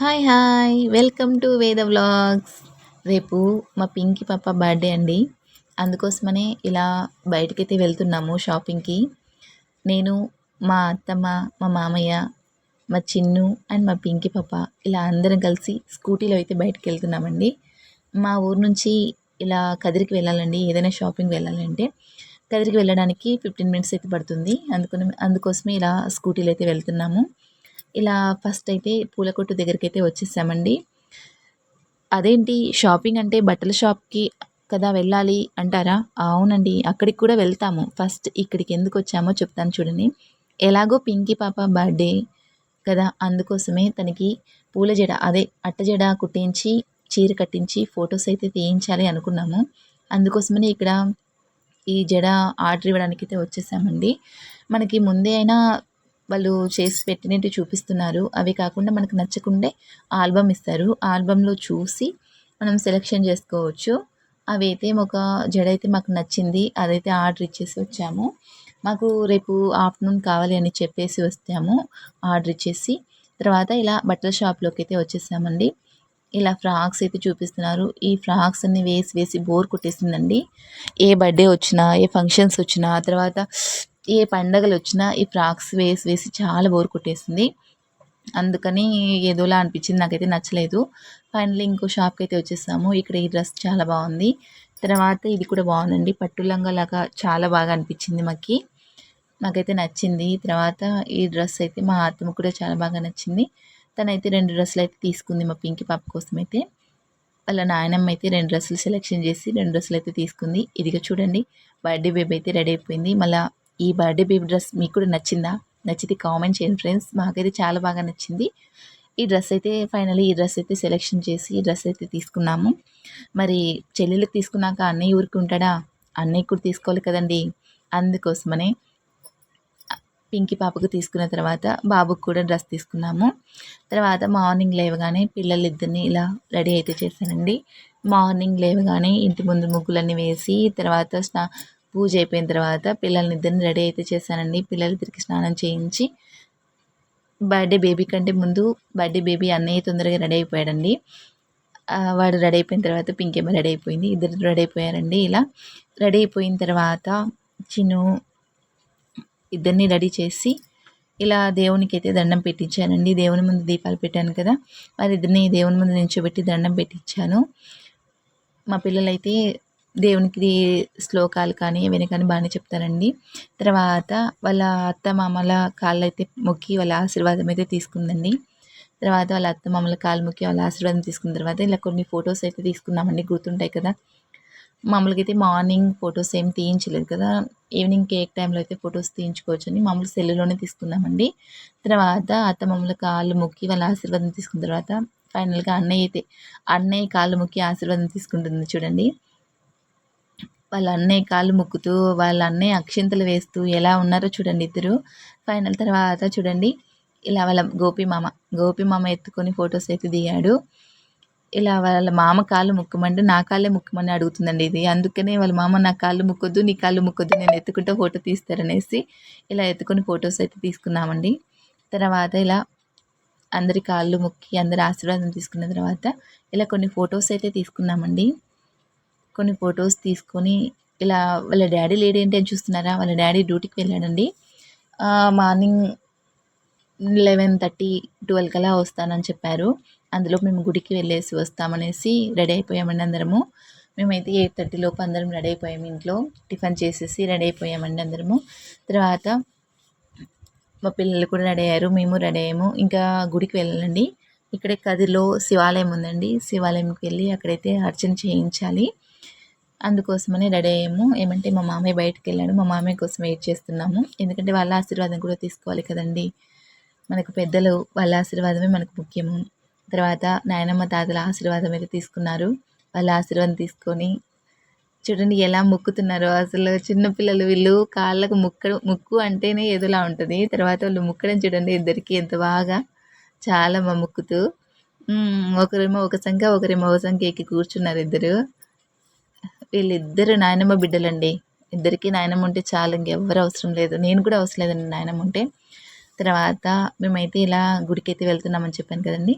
Hi hi welcome to Veda vlogs. రేపు మా పింకి పాప బర్త్డే అండి. అందుకోసమనే ఇలా బయటకైతే వెళ్తున్నాము షాపింగ్కి. నేను మా అత్తమ్మ మా మామయ్య మా చిన్ను అండ్ మా పింకి పాప ఇలా అందరం కలిసి స్కూటీలో అయితే బయటకు వెళ్తున్నామండి. మా ఊరు నుంచి ఇలా కదిరికి వెళ్ళాలండి ఏదైనా షాపింగ్ వెళ్ళాలంటే. కదిరికి వెళ్ళడానికి ఫిఫ్టీన్ మినిట్స్ అయితే పడుతుంది. అందుకని అందుకోసమే ఇలా స్కూటీలో అయితే వెళ్తున్నాము. ఇలా ఫస్ట్ అయితే పూల కొట్టు దగ్గరికి అయితే వచ్చేసామండి. అదేంటి? షాపింగ్ అంటే బట్టల షాప్కి కదా వెళ్ళాలి అంటారా? అవునండి అక్కడికి కూడా వెళ్తాము. ఫస్ట్ ఇక్కడికి ఎందుకు వచ్చామో చెప్తాను చూడండి. ఎలాగో పింకీ పాప బర్త్డే కదా అందుకోసమే తనకి పూల జడ అదే అట్ట జడ కుట్టించి చీర కట్టించి ఫొటోస్ అయితే తీయించాలి అనుకున్నాము. అందుకోసమని ఇక్కడ ఈ జడ ఆర్డర్ ఇవ్వడానికి అయితే వచ్చేసామండి. మనకి ముందే అయినా వాళ్ళు చేసి పెట్టినట్టు చూపిస్తున్నారు. అవి కాకుండా మనకు నచ్చకుండే ఆల్బమ్ ఇస్తారు. ఆల్బంలో చూసి మనం సెలెక్షన్ చేసుకోవచ్చు. అవి అయితే ఒక జడ అయితే మాకు నచ్చింది. అదైతే ఆర్డర్ ఇచ్చేసి వచ్చాము. మాకు రేపు ఆఫ్టర్నూన్ కావాలి అని చెప్పేసి వస్తాము. ఆర్డర్ ఇచ్చేసి తర్వాత ఇలా బట్టల షాప్లోకి అయితే వచ్చేసామండి. ఇలా ఫ్రాక్స్ అయితే చూపిస్తున్నారు. ఈ ఫ్రాక్స్ అన్ని వేసి వేసి బోర్ కొట్టేసిందండి. ఏ బర్త్డే వచ్చినా ఏ ఫంక్షన్స్ వచ్చినా తర్వాత ఏ పండగలు వచ్చినా ఈ ఫ్రాక్స్ వేసి వేసి చాలా బోర్ కొట్టేసింది. అందుకని ఏదోలా అనిపించింది. నాకైతే నచ్చలేదు. ఫైనల్లీ ఇంకో షాప్కి అయితే వచ్చేసాము. ఇక్కడ ఈ డ్రెస్ చాలా బాగుంది. తర్వాత ఇది కూడా బాగుందండి. పట్టు లంగా లాగా చాలా బాగా అనిపించింది మాకు. నాకైతే నచ్చింది. తర్వాత ఈ డ్రెస్ అయితే మా అత్తమ్మ కూడా చాలా బాగా నచ్చింది. తనైతే రెండు డ్రెస్సులు అయితే తీసుకుంది మా పింకి పాప కోసం అయితే వాళ్ళ నాయనమ్మ అయితే రెండు డ్రెస్సులు సెలెక్షన్ చేసి రెండు డ్రెస్సులు అయితే తీసుకుంది. ఇదిగా చూడండి. బర్త్డే బేబీ అయితే రెడీ అయిపోయింది. మళ్ళీ ఈ బర్త్డే బేబీ డ్రెస్ మీకు కూడా నచ్చిందా? నచ్చితే కామెంట్ చేయండి ఫ్రెండ్స్. మాకైతే చాలా బాగా నచ్చింది. ఈ డ్రెస్ అయితే ఫైనలీ ఈ డ్రెస్ అయితే సెలెక్షన్ చేసి ఈ డ్రెస్ అయితే తీసుకున్నాము. మరి చెల్లెళ్ళకి తీసుకున్నాక అన్నయ్య ఊరికి ఉంటాడా? అన్నయ్య కూడా తీసుకోవాలి కదండి. అందుకోసమనే పింకి పాపకు తీసుకున్న తర్వాత బాబుకు కూడా డ్రెస్ తీసుకున్నాము. తర్వాత మార్నింగ్ లేవగానే పిల్లలిద్దరిని ఇలా రెడీ అయితే చేశానండి. మార్నింగ్ లేవగానే ఇంటి ముందు ముగ్గులన్నీ వేసి తర్వాత స్నా పూజ అయిపోయిన తర్వాత పిల్లల్ని ఇద్దరిని రెడీ అయితే చేశానండి. పిల్లలిద్దరికి స్నానం చేయించి బర్త్డే బేబీ కంటే ముందు బర్త్డే బేబీ అన్నయ్య తొందరగా రెడీ అయిపోయాడండి. వాడు రెడీ అయిపోయిన తర్వాత పింకేమో రెడీ అయిపోయింది. ఇద్దరు రెడీ అయిపోయారండి. ఇలా రెడీ అయిపోయిన తర్వాత చిను ఇద్దరిని రెడీ చేసి ఇలా దేవునికి అయితే దండం పెట్టించానండి. దేవుని ముందు దీపాలు పెట్టాను కదా వారిద్దరిని దేవుని ముందు నించోబెట్టి దండం పెట్టించాను. మా పిల్లలైతే దేవునికి శ్లోకాలు కానీ ఏవైనా కానీ బాగానే చెప్తారండి. తర్వాత వాళ్ళ అత్త మామల కాళ్ళు అయితే మొక్కి వాళ్ళ ఆశీర్వాదం అయితే తీసుకుందండి. తర్వాత వాళ్ళ అత్త మామల కాళ్ళు మొక్కి వాళ్ళ ఆశీర్వాదం తీసుకున్న తర్వాత ఇలా కొన్ని ఫొటోస్ అయితే తీసుకున్నామండి గుర్తుంటాయి కదా. మామూలుగా అయితే మార్నింగ్ ఫొటోస్ ఏం తీయించలేదు కదా. ఈవినింగ్ కేక్ టైంలో అయితే ఫొటోస్ తీయించుకోవచ్చు అని మామూలు సెల్లులోనే తీసుకున్నామండి. తర్వాత అత్త మామూలు కాళ్ళు మొక్కి వాళ్ళ ఆశీర్వాదం తీసుకున్న తర్వాత ఫైనల్గా అన్నయ్య అయితే అన్నయ్య కాళ్ళు మొక్కి ఆశీర్వాదం తీసుకుంటుంది చూడండి. వాళ్ళ అన్నయ్య కాళ్ళు మొక్కుతూ వాళ్ళ అన్నయ్య అక్షింతలు వేస్తూ ఎలా ఉన్నారో చూడండి ఇద్దరు. ఫైనల్ తర్వాత చూడండి ఇలా వాళ్ళ గోపి మామ గోపి మామ ఎత్తుకొని ఫొటోస్ అయితే దిగాడు. ఇలా వాళ్ళ మామ కాళ్ళు ముక్కమంటే నా కాళ్ళే ముక్కమని అడుగుతుందండి ఇది. అందుకనే వాళ్ళ మామ నా కాళ్ళు ముక్కొద్దు నీ కాళ్ళు ముక్కొద్దు నేను ఎత్తుకుంటే ఫోటో తీస్తారనేసి ఇలా ఎత్తుకొని ఫొటోస్ అయితే తీసుకున్నామండి. తర్వాత ఇలా అందరి కాళ్ళు ముక్కి అందరి ఆశీర్వాదం తీసుకున్న తర్వాత ఇలా కొన్ని ఫొటోస్ అయితే తీసుకున్నామండి. కొన్ని ఫొటోస్ తీసుకొని ఇలా వాళ్ళ డాడీ లేడీ ఏంటి అని చూస్తున్నారా? వాళ్ళ డాడీ డ్యూటీకి వెళ్ళాడండి. మార్నింగ్ లెవెన్ థర్టీ ట్వెల్వ్ కల్లా వస్తానని చెప్పారు. అందులో మేము గుడికి వెళ్ళేసి వస్తామనేసి రెడీ అయిపోయామండి అందరము. మేమైతే ఎయిట్ థర్టీ లోపు అందరం రెడీ అయిపోయాము ఇంట్లో. టిఫిన్ చేసేసి రెడీ అయిపోయామండి అందరము. తర్వాత మా పిల్లలు కూడా రెడీ అయ్యారు. మేము రెడీ అయ్యాము. ఇంకా గుడికి వెళ్ళాలండి. ఇక్కడే కదిలో శివాలయం ఉందండి. శివాలయంకి వెళ్ళి అక్కడైతే అర్చన చేయించాలి. అందుకోసమని రెడీ అయ్యాము. ఏమంటే మా మామయ్య బయటకు వెళ్ళాడు మా మామయ్య కోసం వెయిట్ చేస్తున్నాము. ఎందుకంటే వాళ్ళ ఆశీర్వాదం కూడా తీసుకోవాలి కదండి. మనకు పెద్దలు వాళ్ళ ఆశీర్వాదమే మనకు ముఖ్యము. తర్వాత నాయనమ్మ తాతల ఆశీర్వాదం అయితే తీసుకున్నారు. వాళ్ళ ఆశీర్వాదం తీసుకొని చూడండి ఎలా ముక్కుతున్నారు. అసలు చిన్నపిల్లలు వీళ్ళు కాళ్ళకు ముక్కడం ముక్కు అంటేనే ఏదోలా ఉంటుంది. తర్వాత వాళ్ళు ముక్కడం చూడండి ఇద్దరికి ఎంత బాగా చాలా మా ముక్కుతూ. ఒకరేమో ఒక సంఖ్య ఒకరేమో ఒక సంఖ్య ఎక్కి కూర్చున్నారు ఇద్దరు. వీళ్ళిద్దరు నాయనమ్మ బిడ్డలండి. ఇద్దరికీ నాయనమ్మ ఉంటే చాలు ఇంకెవ్వరు అవసరం లేదు. నేను కూడా అవసరం లేదండి నాయనమ్మ ఉంటే. తర్వాత మేమైతే ఇలా గుడికి అయితే వెళ్తున్నామని చెప్పాను కదండి.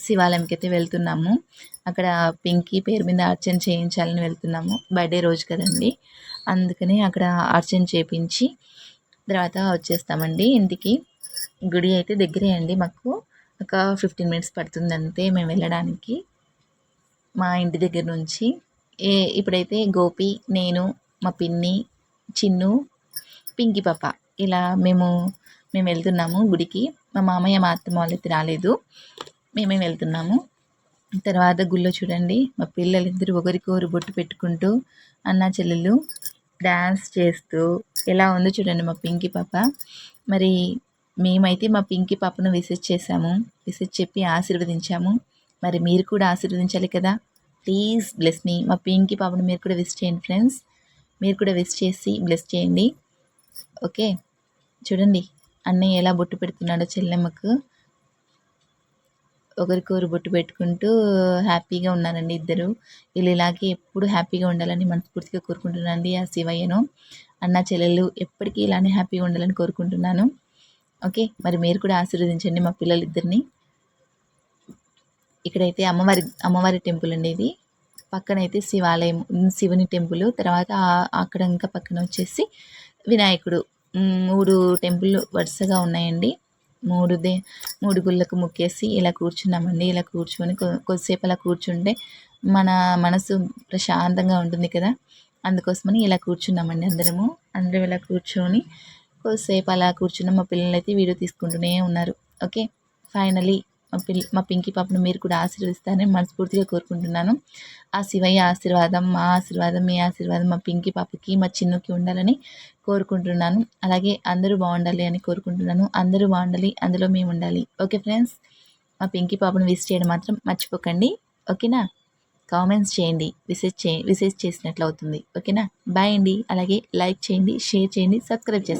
శివాలయంకి అయితే వెళ్తున్నాము. అక్కడ పింకీ పేరు మీద అర్చన చేయించాలని వెళ్తున్నాము. బర్త్డే రోజు కదండి. అందుకని అక్కడ అర్చన చేపించి తర్వాత వచ్చేస్తామండి. ఇంటికి గుడి అయితే దగ్గరే అండి మాకు. ఒక ఫిఫ్టీన్ మినిట్స్ పడుతుంది అంతే మేము వెళ్ళడానికి. మా ఇంటి దగ్గర నుంచి ఏ ఇప్పుడైతే గోపి నేను మా పిన్ని చిన్ను పింకి పాప. ఇలా మేము మేము వెళ్తున్నాము గుడికి. మా మామయ్య మా అత్తమ్మ వాళ్ళైతే రాలేదు. మేమే వెళ్తున్నాము. తర్వాత గుళ్ళో చూడండి మా పిల్లలు ఇద్దరు ఒకరికొకరు బొట్టు పెట్టుకుంటూ అన్న చెల్లెలు డ్యాన్స్ చేస్తూ ఎలా ఉందో చూడండి మా పింకి పాప. మరి మేమైతే మా పింకి పాపను విసిట్ చేసాము విసిట్ చెప్పి ఆశీర్వదించాము. మరి మీరు కూడా ఆశీర్వదించాలి కదా? ప్లీజ్ బ్లెస్ మీ మా పింకి పాపను మీరు కూడా విజిట్ చేయండి ఫ్రెండ్స్ మీరు కూడా విజిట్ చేసి బ్లెస్ చేయండి. ఓకే చూడండి అన్నయ్య ఎలా బొట్టు పెడుతున్నాడో చెల్లెమ్మకు. ఒకరికొకరు బొట్టు పెట్టుకుంటూ హ్యాపీగా ఉన్నారండి ఇద్దరు. వీళ్ళు ఇలాగే ఎప్పుడు హ్యాపీగా ఉండాలని మనస్ఫూర్తిగా కోరుకుంటున్నానండి ఆ శివయ్యను. అన్న చెల్లెలు ఎప్పటికీ ఇలానే హ్యాపీగా ఉండాలని కోరుకుంటున్నాను. ఓకే మరి మీరు కూడా ఆశీర్వదించండి మా పిల్లలిద్దరిని. ఇక్కడైతే అమ్మవారి అమ్మవారి టెంపుల్ అండి ఇది. పక్కనైతే శివాలయం శివుని టెంపుల్. తర్వాత అక్కడ ఇంకా పక్కన వచ్చేసి వినాయకుడు. మూడు టెంపుల్ వరుసగా ఉన్నాయండి. మూడు దే మూడు గుళ్ళకు ముక్కేసి ఇలా కూర్చున్నామండి. ఇలా కూర్చొని కొద్దిసేపు అలా కూర్చుంటే మన మనసు ప్రశాంతంగా ఉంటుంది కదా. అందుకోసమని ఇలా కూర్చున్నామండి అందరము. అందరం ఇలా కూర్చొని కొద్దిసేపు అలా కూర్చున్న మా పిల్లలైతే వీడియో తీసుకుంటూనే ఉన్నారు. ఓకే? ఫైనలీ మా పిల్ల మా పింకీ పాపను మీరు కూడా ఆశీర్వదిస్తారని మనస్ఫూర్తిగా కోరుకుంటున్నాను. ఆ శివయ్య ఆశీర్వాదం మా ఆశీర్వాదం మీ ఆశీర్వాదం మా పింకీ పాపకి మా చిన్నుకి ఉండాలని కోరుకుంటున్నాను. అలాగే అందరూ బాగుండాలి అని కోరుకుంటున్నాను. అందరూ బాగుండాలి అందులో మేము ఉండాలి. Okay friends? మా పింకీ పాపను విజిట్ చేయడం మాత్రం మర్చిపోకండి. ఓకేనా? కామెంట్స్ చేయండి. విసిట్ చే విసిట్ చేసినట్లు అవుతుంది. ఓకేనా? బాయ్ అండి. అలాగే లైక్ చేయండి షేర్ చేయండి సబ్స్క్రైబ్ చేయండి